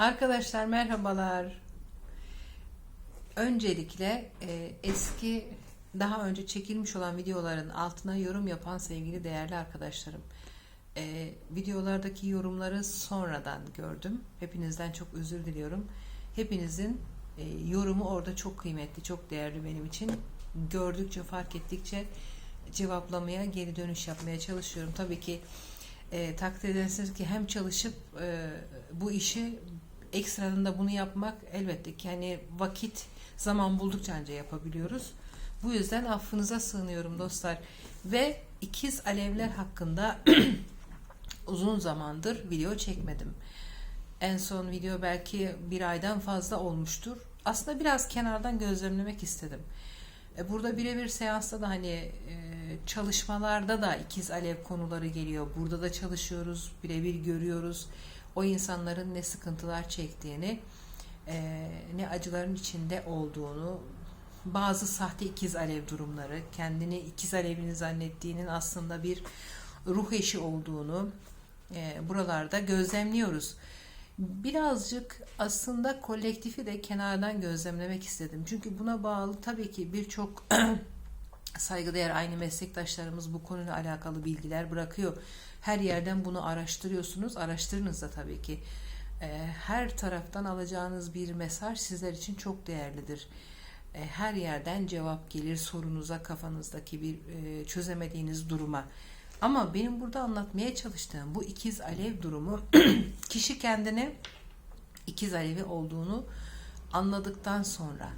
Arkadaşlar merhabalar. Öncelikle e, eski daha önce çekilmiş olan videoların altına yorum yapan sevgili değerli arkadaşlarım. E, videolardaki yorumları sonradan gördüm. Hepinizden çok özür diliyorum. Hepinizin e, yorumu orada çok kıymetli, çok değerli benim için. Gördükçe, fark ettikçe cevaplamaya, geri dönüş yapmaya çalışıyorum. Tabii ki e, takdir edersiniz ki hem çalışıp e, bu işi ekstradan da bunu yapmak elbette ki hani vakit zaman buldukça anca yapabiliyoruz. Bu yüzden affınıza sığınıyorum dostlar. Ve ikiz alevler hakkında uzun zamandır video çekmedim. En son video belki bir aydan fazla olmuştur. Aslında biraz kenardan gözlemlemek istedim. E, Burada birebir seansta da hani e, çalışmalarda da ikiz alev konuları geliyor. Burada da çalışıyoruz, birebir görüyoruz. O insanların ne sıkıntılar çektiğini, e, ne acıların içinde olduğunu, bazı sahte ikiz alev durumları, kendini ikiz alevini zannettiğinin aslında bir ruh eşi olduğunu e, buralarda gözlemliyoruz. Birazcık aslında kolektifi de kenardan gözlemlemek istedim. Çünkü buna bağlı tabii ki birçok saygıdeğer aynı meslektaşlarımız bu konuyla alakalı bilgiler bırakıyor. Her yerden bunu araştırıyorsunuz. Araştırınız da tabii ki. Ee, Her taraftan alacağınız bir mesaj sizler için çok değerlidir. Ee, Her yerden cevap gelir sorunuza, kafanızdaki bir e, çözemediğiniz duruma. Ama benim burada anlatmaya çalıştığım bu ikiz alev durumu kişi kendine ikiz alevi olduğunu anladıktan sonra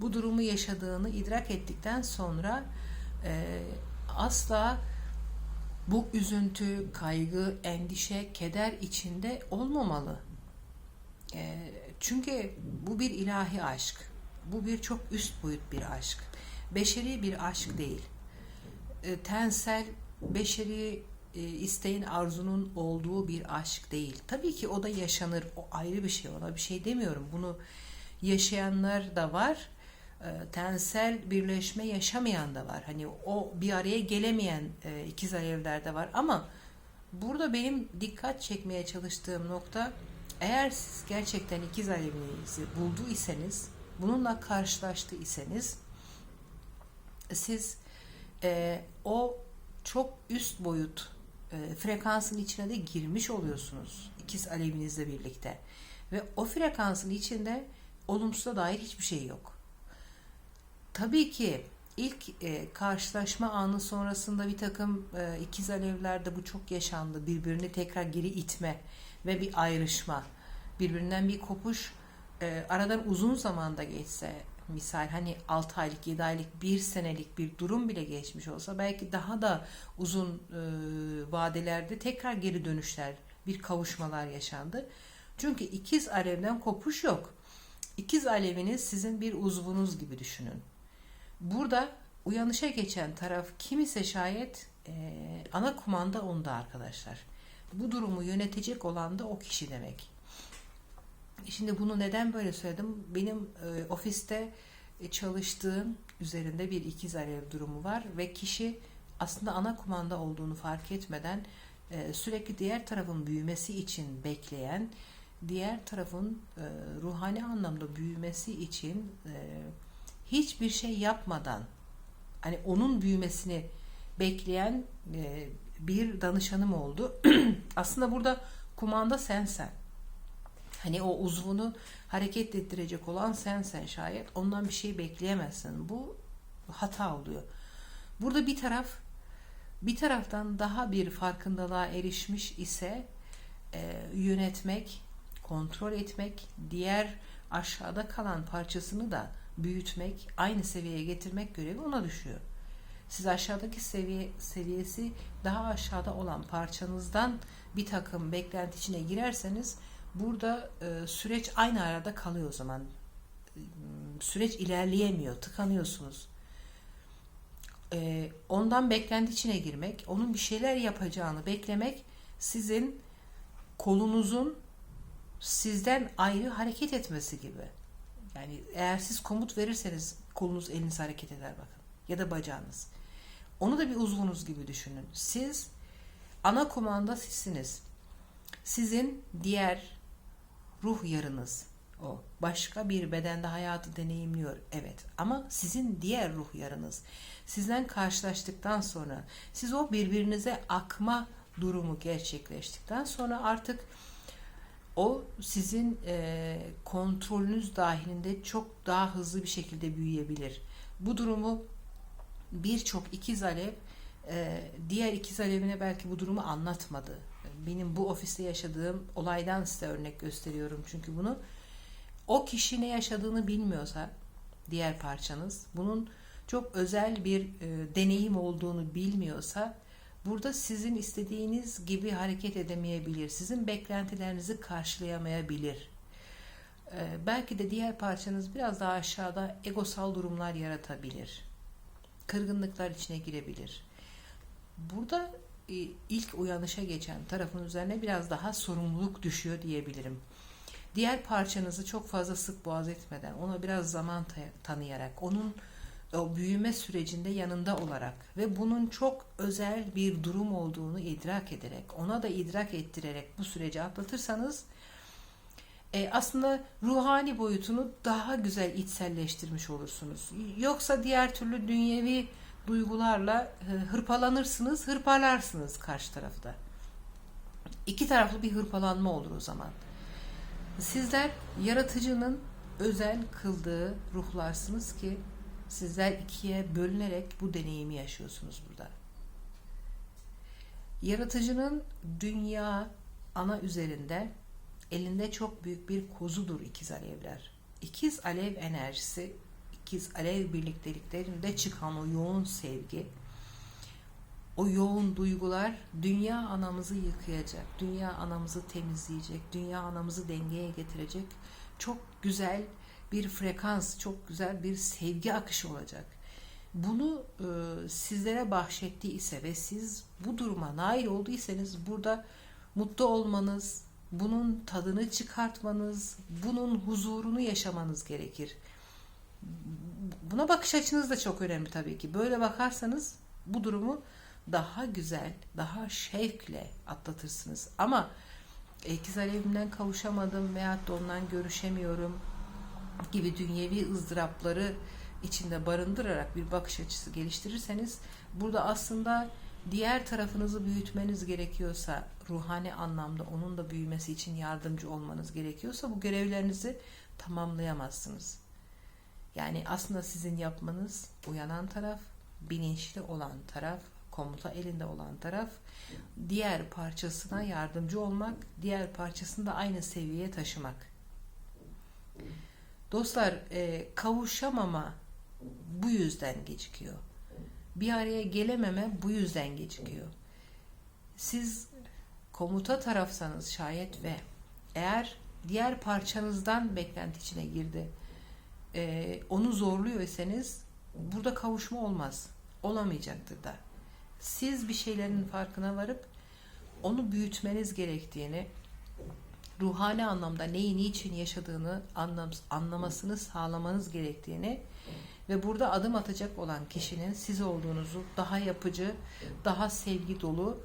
bu durumu yaşadığını idrak ettikten sonra e, asla bu üzüntü, kaygı, endişe, keder içinde olmamalı. E, çünkü bu bir ilahi aşk. Bu bir çok üst boyut bir aşk. Beşeri bir aşk değil. E, tensel, beşeri e, isteğin, arzunun olduğu bir aşk değil. Tabii ki o da yaşanır. O ayrı bir şey. Ona bir şey demiyorum. Bunu yaşayanlar da var tensel birleşme yaşamayan da var. Hani o bir araya gelemeyen e, ikiz alevler de var ama burada benim dikkat çekmeye çalıştığım nokta eğer siz gerçekten ikiz alevinizi buldu iseniz bununla karşılaştı iseniz siz e, o çok üst boyut e, frekansın içine de girmiş oluyorsunuz ikiz alevinizle birlikte ve o frekansın içinde olumsuza dair hiçbir şey yok. Tabii ki ilk e, karşılaşma anı sonrasında bir takım e, ikiz alevlerde bu çok yaşandı. Birbirini tekrar geri itme ve bir ayrışma. Birbirinden bir kopuş. E, aradan uzun zamanda geçse misal hani 6 aylık, 7 aylık, 1 senelik bir durum bile geçmiş olsa belki daha da uzun e, vadelerde tekrar geri dönüşler, bir kavuşmalar yaşandı. Çünkü ikiz alevden kopuş yok. İkiz aleviniz sizin bir uzvunuz gibi düşünün. Burada uyanışa geçen taraf kim ise şayet e, ana kumanda onda arkadaşlar. Bu durumu yönetecek olan da o kişi demek. Şimdi bunu neden böyle söyledim? Benim e, ofiste e, çalıştığım üzerinde bir ikiz alev durumu var ve kişi aslında ana kumanda olduğunu fark etmeden e, sürekli diğer tarafın büyümesi için bekleyen, diğer tarafın e, ruhani anlamda büyümesi için e, hiçbir şey yapmadan hani onun büyümesini bekleyen e, bir danışanım oldu. Aslında burada kumanda sensen. Hani o uzvunu hareket ettirecek olan sensen şayet. Ondan bir şey bekleyemezsin. Bu hata oluyor. Burada bir taraf bir taraftan daha bir farkındalığa erişmiş ise e, yönetmek, kontrol etmek, diğer aşağıda kalan parçasını da büyütmek, aynı seviyeye getirmek görevi ona düşüyor. Siz aşağıdaki seviye seviyesi daha aşağıda olan parçanızdan bir takım beklenti içine girerseniz burada e, süreç aynı arada kalıyor o zaman. Süreç ilerleyemiyor, tıkanıyorsunuz. E, ondan beklenti içine girmek, onun bir şeyler yapacağını beklemek sizin kolunuzun sizden ayrı hareket etmesi gibi. Yani eğer siz komut verirseniz kolunuz eliniz hareket eder bakın. Ya da bacağınız. Onu da bir uzvunuz gibi düşünün. Siz ana kumanda sizsiniz. Sizin diğer ruh yarınız o. Başka bir bedende hayatı deneyimliyor. Evet. Ama sizin diğer ruh yarınız. Sizden karşılaştıktan sonra siz o birbirinize akma durumu gerçekleştikten sonra artık o sizin e, kontrolünüz dahilinde çok daha hızlı bir şekilde büyüyebilir. Bu durumu birçok ikiz alev e, diğer ikiz alevine belki bu durumu anlatmadı. Benim bu ofiste yaşadığım olaydan size örnek gösteriyorum çünkü bunu o kişi ne yaşadığını bilmiyorsa diğer parçanız bunun çok özel bir e, deneyim olduğunu bilmiyorsa burada sizin istediğiniz gibi hareket edemeyebilir. Sizin beklentilerinizi karşılayamayabilir. E, belki de diğer parçanız biraz daha aşağıda egosal durumlar yaratabilir. Kırgınlıklar içine girebilir. Burada e, ilk uyanışa geçen tarafın üzerine biraz daha sorumluluk düşüyor diyebilirim. Diğer parçanızı çok fazla sık boğaz etmeden, ona biraz zaman tanıyarak, onun o büyüme sürecinde yanında olarak ve bunun çok özel bir durum olduğunu idrak ederek, ona da idrak ettirerek bu süreci atlatırsanız e, aslında ruhani boyutunu daha güzel içselleştirmiş olursunuz. Yoksa diğer türlü dünyevi duygularla e, hırpalanırsınız, hırpalarsınız karşı tarafta. İki taraflı bir hırpalanma olur o zaman. Sizler yaratıcının özel kıldığı ruhlarsınız ki sizler ikiye bölünerek bu deneyimi yaşıyorsunuz burada. Yaratıcının dünya ana üzerinde elinde çok büyük bir kozudur ikiz alevler. İkiz alev enerjisi, ikiz alev birlikteliklerinde çıkan o yoğun sevgi, o yoğun duygular dünya anamızı yıkayacak, dünya anamızı temizleyecek, dünya anamızı dengeye getirecek çok güzel bir frekans, çok güzel bir sevgi akışı olacak. Bunu e, sizlere bahşetti ise ve siz bu duruma nail olduysanız burada mutlu olmanız, bunun tadını çıkartmanız, bunun huzurunu yaşamanız gerekir. Buna bakış açınız da çok önemli tabii ki. Böyle bakarsanız bu durumu daha güzel, daha şevkle atlatırsınız. Ama ikiz alevimden kavuşamadım veyahut da ondan görüşemiyorum gibi dünyevi ızdırapları içinde barındırarak bir bakış açısı geliştirirseniz burada aslında diğer tarafınızı büyütmeniz gerekiyorsa ruhani anlamda onun da büyümesi için yardımcı olmanız gerekiyorsa bu görevlerinizi tamamlayamazsınız. Yani aslında sizin yapmanız uyanan taraf, bilinçli olan taraf, komuta elinde olan taraf diğer parçasına yardımcı olmak, diğer parçasını da aynı seviyeye taşımak. Dostlar e, kavuşamama bu yüzden gecikiyor. Bir araya gelememe bu yüzden gecikiyor. Siz komuta tarafsanız şayet ve eğer diğer parçanızdan beklenti içine girdi, e, onu zorluyorsanız burada kavuşma olmaz. Olamayacaktır da siz bir şeylerin farkına varıp onu büyütmeniz gerektiğini, ruhani anlamda neyi niçin yaşadığını anlam, anlamasını sağlamanız gerektiğini ve burada adım atacak olan kişinin siz olduğunuzu daha yapıcı, daha sevgi dolu,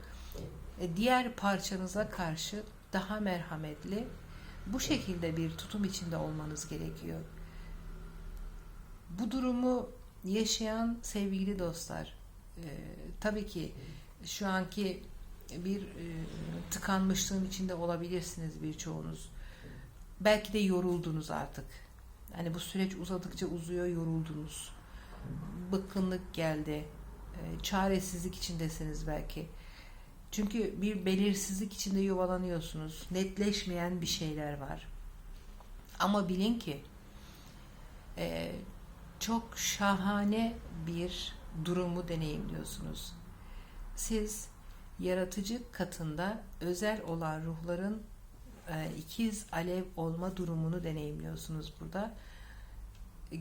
e, diğer parçanıza karşı daha merhametli, bu şekilde bir tutum içinde olmanız gerekiyor. Bu durumu yaşayan sevgili dostlar, e, tabii ki şu anki bir e, tıkanmışlığın içinde olabilirsiniz birçoğunuz. Belki de yoruldunuz artık. Hani bu süreç uzadıkça uzuyor, yoruldunuz. Bıkkınlık geldi. E, çaresizlik içindesiniz belki. Çünkü bir belirsizlik içinde yuvalanıyorsunuz. Netleşmeyen bir şeyler var. Ama bilin ki e, çok şahane bir durumu deneyimliyorsunuz. Siz yaratıcı katında özel olan ruhların e, ikiz alev olma durumunu deneyimliyorsunuz burada.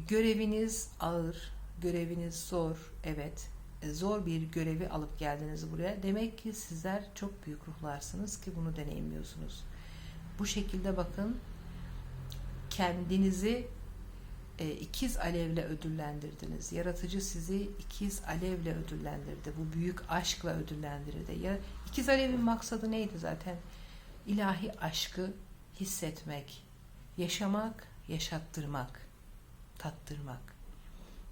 Göreviniz ağır, göreviniz zor, evet. E, zor bir görevi alıp geldiniz buraya. Demek ki sizler çok büyük ruhlarsınız ki bunu deneyimliyorsunuz. Bu şekilde bakın kendinizi e, ikiz alevle ödüllendirdiniz. Yaratıcı sizi ikiz alevle ödüllendirdi. Bu büyük aşkla ödüllendirdi. Ya ikiz alevin maksadı neydi zaten? İlahi aşkı hissetmek, yaşamak, yaşattırmak, tattırmak.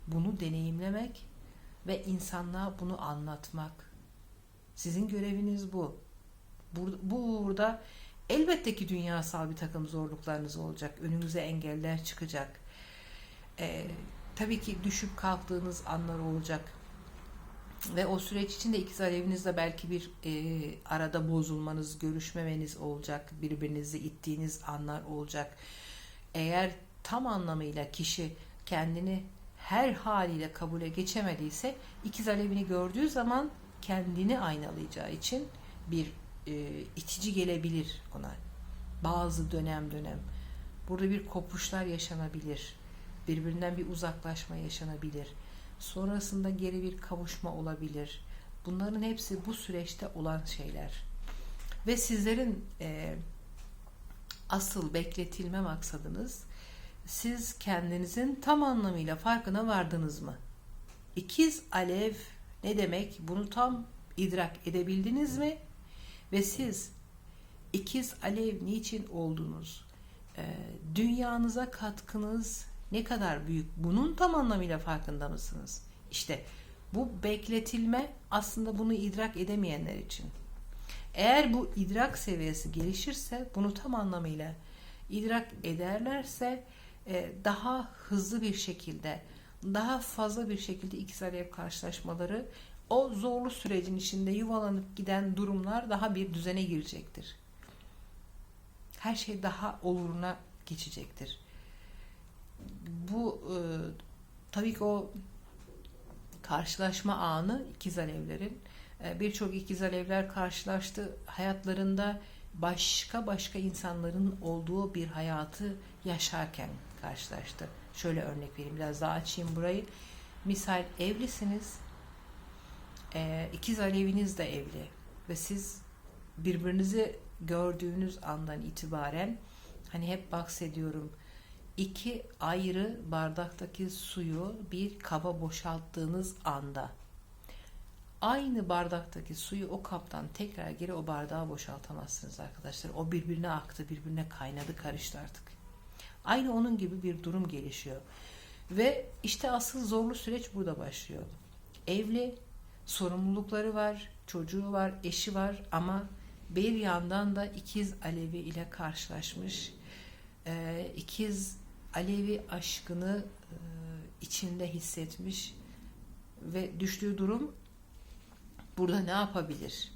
Bunu deneyimlemek ve insanlığa bunu anlatmak. Sizin göreviniz bu. Bur- Bu burada elbette ki dünyasal bir takım zorluklarınız olacak. Önünüze engeller çıkacak. Ee, tabii ki düşüp kalktığınız anlar olacak. Ve o süreç içinde ikiz alevinizle belki bir e, arada bozulmanız, görüşmemeniz olacak. Birbirinizi ittiğiniz anlar olacak. Eğer tam anlamıyla kişi kendini her haliyle kabule geçemediyse ikiz alevini gördüğü zaman kendini aynalayacağı için bir e, itici gelebilir ona. Bazı dönem dönem. Burada bir kopuşlar yaşanabilir. Birbirinden bir uzaklaşma yaşanabilir. Sonrasında geri bir kavuşma olabilir. Bunların hepsi bu süreçte olan şeyler. Ve sizlerin e, asıl bekletilme maksadınız siz kendinizin tam anlamıyla farkına vardınız mı? İkiz alev ne demek? Bunu tam idrak edebildiniz mi? Ve siz ikiz alev niçin oldunuz? Ee, dünyanıza katkınız ne kadar büyük? Bunun tam anlamıyla farkında mısınız? İşte bu bekletilme aslında bunu idrak edemeyenler için. Eğer bu idrak seviyesi gelişirse bunu tam anlamıyla idrak ederlerse e, daha hızlı bir şekilde daha fazla bir şekilde ikiz alev karşılaşmaları o zorlu sürecin içinde yuvalanıp giden durumlar daha bir düzene girecektir. Her şey daha oluruna geçecektir. Bu e, tabii ki o karşılaşma anı ikiz alevlerin e, birçok ikiz alevler karşılaştı hayatlarında başka başka insanların olduğu bir hayatı yaşarken karşılaştı. Şöyle örnek vereyim biraz daha açayım burayı. Misal evlisiniz. E, ikiz aleviniz de evli ve siz birbirinizi gördüğünüz andan itibaren hani hep bahsediyorum iki ayrı bardaktaki suyu bir kaba boşalttığınız anda aynı bardaktaki suyu o kaptan tekrar geri o bardağa boşaltamazsınız arkadaşlar. O birbirine aktı, birbirine kaynadı, karıştı artık. Aynı onun gibi bir durum gelişiyor. Ve işte asıl zorlu süreç burada başlıyor. Evli, sorumlulukları var, çocuğu var, eşi var ama bir yandan da ikiz Alevi ile karşılaşmış. Ee, ikiz Alevi aşkını e, içinde hissetmiş ve düştüğü durum burada ne yapabilir?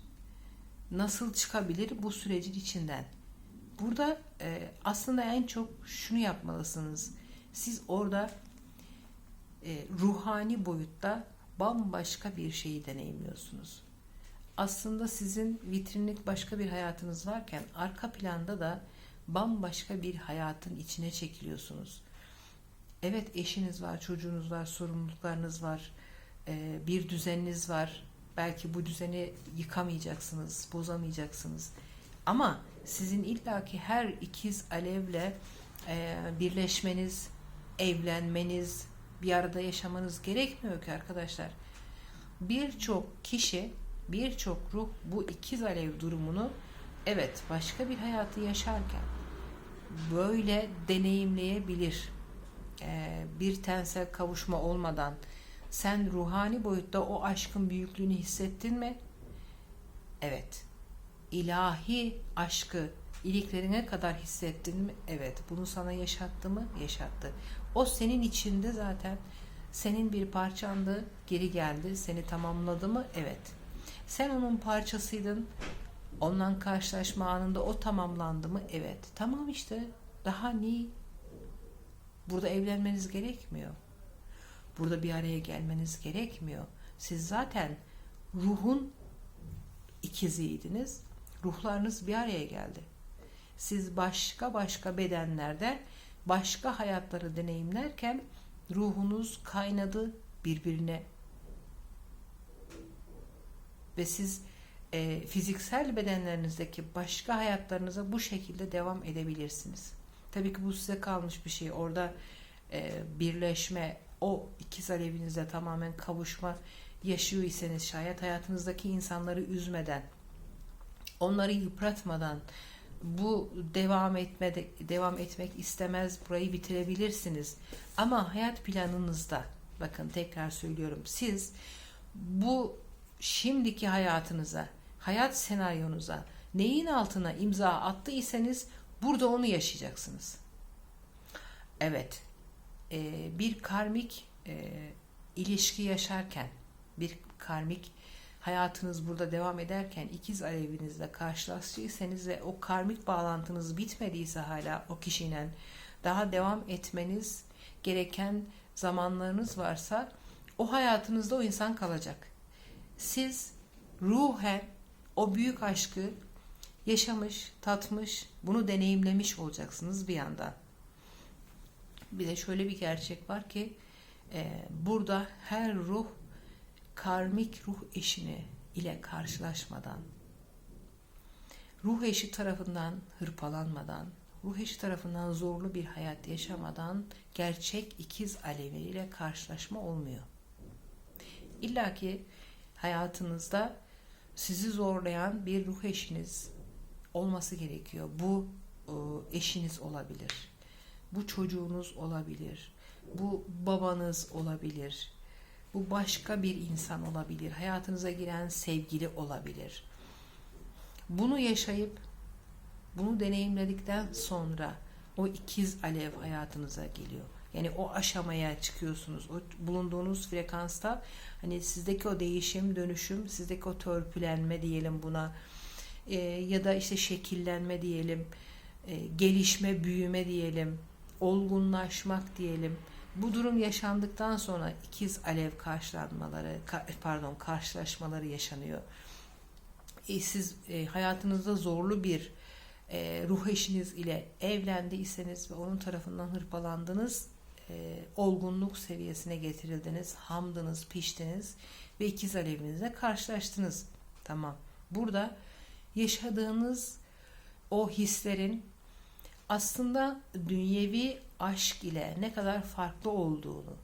Nasıl çıkabilir bu sürecin içinden? Burada e, aslında en çok şunu yapmalısınız. Siz orada e, ruhani boyutta bambaşka bir şeyi deneyimliyorsunuz. Aslında sizin vitrinlik başka bir hayatınız varken arka planda da bambaşka bir hayatın içine çekiliyorsunuz. Evet eşiniz var, çocuğunuz var, sorumluluklarınız var, e, bir düzeniniz var. Belki bu düzeni yıkamayacaksınız, bozamayacaksınız. Ama sizin illaki her ikiz alevle e, birleşmeniz, evlenmeniz, bir arada yaşamanız gerekmiyor ki arkadaşlar. Birçok kişi, birçok ruh bu ikiz alev durumunu evet başka bir hayatı yaşarken böyle deneyimleyebilir. Ee, bir tensel kavuşma olmadan sen ruhani boyutta o aşkın büyüklüğünü hissettin mi? Evet. İlahi aşkı iliklerine kadar hissettin mi? Evet. Bunu sana yaşattı mı? Yaşattı. O senin içinde zaten senin bir parçandı, geri geldi, seni tamamladı mı? Evet. Sen onun parçasıydın. Ondan karşılaşma anında o tamamlandı mı? Evet. Tamam işte. Daha ne? Burada evlenmeniz gerekmiyor. Burada bir araya gelmeniz gerekmiyor. Siz zaten ruhun ikiziydiniz. Ruhlarınız bir araya geldi. Siz başka başka bedenlerde başka hayatları deneyimlerken ruhunuz kaynadı birbirine. Ve siz e, fiziksel bedenlerinizdeki başka hayatlarınıza bu şekilde devam edebilirsiniz. Tabii ki bu size kalmış bir şey. Orada e, birleşme, o ikiz alevinizle tamamen kavuşma yaşıyor iseniz şayet hayatınızdaki insanları üzmeden, onları yıpratmadan, bu devam etmede devam etmek istemez burayı bitirebilirsiniz. Ama hayat planınızda bakın tekrar söylüyorum siz bu şimdiki hayatınıza, hayat senaryonuza neyin altına imza attıysanız burada onu yaşayacaksınız. Evet, e, bir karmik e, ilişki yaşarken, bir karmik hayatınız burada devam ederken ikiz alevinizle karşılaştıysanız ve o karmik bağlantınız bitmediyse hala o kişinin daha devam etmeniz gereken zamanlarınız varsa o hayatınızda o insan kalacak. Siz ruhen o büyük aşkı yaşamış, tatmış, bunu deneyimlemiş olacaksınız bir yandan. Bir de şöyle bir gerçek var ki e, burada her ruh karmik ruh eşini ile karşılaşmadan, ruh eşi tarafından hırpalanmadan, ruh eşi tarafından zorlu bir hayat yaşamadan gerçek ikiz aleviyle karşılaşma olmuyor. İlla ki hayatınızda sizi zorlayan bir ruh eşiniz olması gerekiyor. Bu e, eşiniz olabilir. Bu çocuğunuz olabilir. Bu babanız olabilir. Bu başka bir insan olabilir. Hayatınıza giren sevgili olabilir. Bunu yaşayıp bunu deneyimledikten sonra o ikiz alev hayatınıza geliyor. Yani o aşamaya çıkıyorsunuz. O bulunduğunuz frekansta hani sizdeki o değişim, dönüşüm, sizdeki o törpülenme diyelim buna e, ya da işte şekillenme diyelim, e, gelişme, büyüme diyelim, olgunlaşmak diyelim. Bu durum yaşandıktan sonra ikiz alev karşılanmaları, pardon karşılaşmaları yaşanıyor. E, siz e, hayatınızda zorlu bir e, ruh eşiniz ile evlendiyseniz ve onun tarafından hırpalandınız, e, olgunluk seviyesine getirildiniz, hamdınız, piştiniz ve ikiz alevinizle karşılaştınız. Tamam. Burada yaşadığınız o hislerin aslında dünyevi aşk ile ne kadar farklı olduğunu,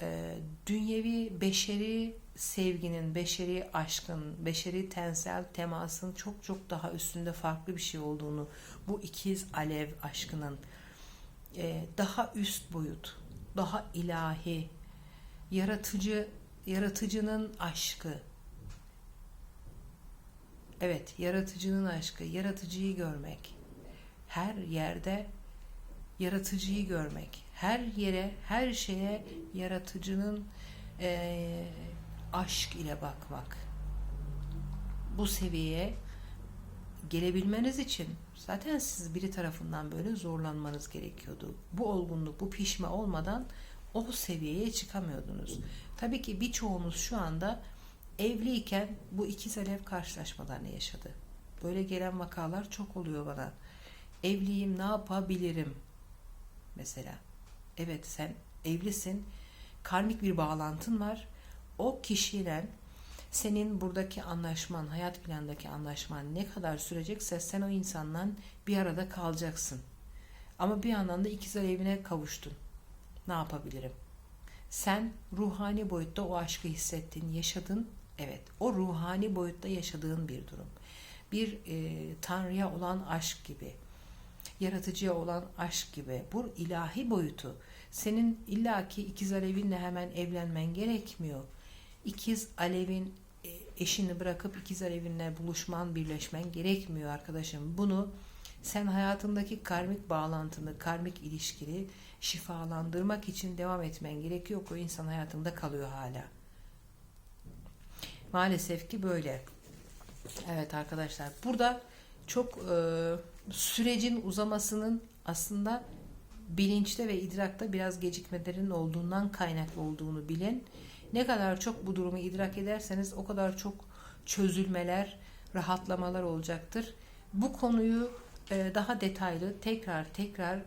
e, dünyevi beşeri sevginin, beşeri aşkın, beşeri tensel temasın çok çok daha üstünde farklı bir şey olduğunu, bu ikiz alev aşkının daha üst boyut, daha ilahi, yaratıcı, yaratıcının aşkı. Evet, yaratıcının aşkı, yaratıcıyı görmek. Her yerde yaratıcıyı görmek. Her yere, her şeye yaratıcının e, aşk ile bakmak. Bu seviyeye gelebilmeniz için zaten siz biri tarafından böyle zorlanmanız gerekiyordu. Bu olgunluk, bu pişme olmadan o seviyeye çıkamıyordunuz. Tabii ki birçoğunuz şu anda evliyken bu ikiz alev karşılaşmalarını yaşadı. Böyle gelen vakalar çok oluyor bana. Evliyim ne yapabilirim? Mesela. Evet sen evlisin. Karmik bir bağlantın var. O kişiyle senin buradaki anlaşman, hayat planındaki anlaşman ne kadar sürecekse sen o insanla bir arada kalacaksın. Ama bir yandan da ikizler evine kavuştun. Ne yapabilirim? Sen ruhani boyutta o aşkı hissettin, yaşadın. Evet, o ruhani boyutta yaşadığın bir durum. Bir e, Tanrı'ya olan aşk gibi, yaratıcıya olan aşk gibi. Bu ilahi boyutu. Senin illaki ikiz alevinle hemen evlenmen gerekmiyor. İkiz alevin e, eşini bırakıp ikiz alevinle buluşman, birleşmen gerekmiyor arkadaşım. Bunu sen hayatındaki karmik bağlantını, karmik ilişkini şifalandırmak için devam etmen gerekiyor. O insan hayatında kalıyor hala. Maalesef ki böyle. Evet arkadaşlar. Burada çok e, sürecin uzamasının aslında bilinçte ve idrakta biraz gecikmelerin olduğundan kaynaklı olduğunu bilin. Ne kadar çok bu durumu idrak ederseniz o kadar çok çözülmeler, rahatlamalar olacaktır. Bu konuyu e, daha detaylı tekrar tekrar e,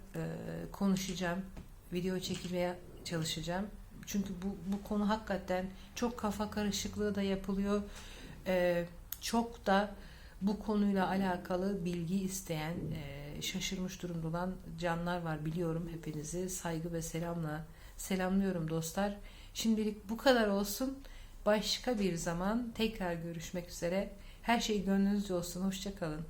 konuşacağım. Video çekmeye çalışacağım. Çünkü bu, bu konu hakikaten çok kafa karışıklığı da yapılıyor. E, çok da bu konuyla alakalı bilgi isteyen, şaşırmış durumda olan canlar var biliyorum hepinizi. Saygı ve selamla selamlıyorum dostlar. Şimdilik bu kadar olsun. Başka bir zaman tekrar görüşmek üzere. Her şey gönlünüzce olsun. Hoşçakalın.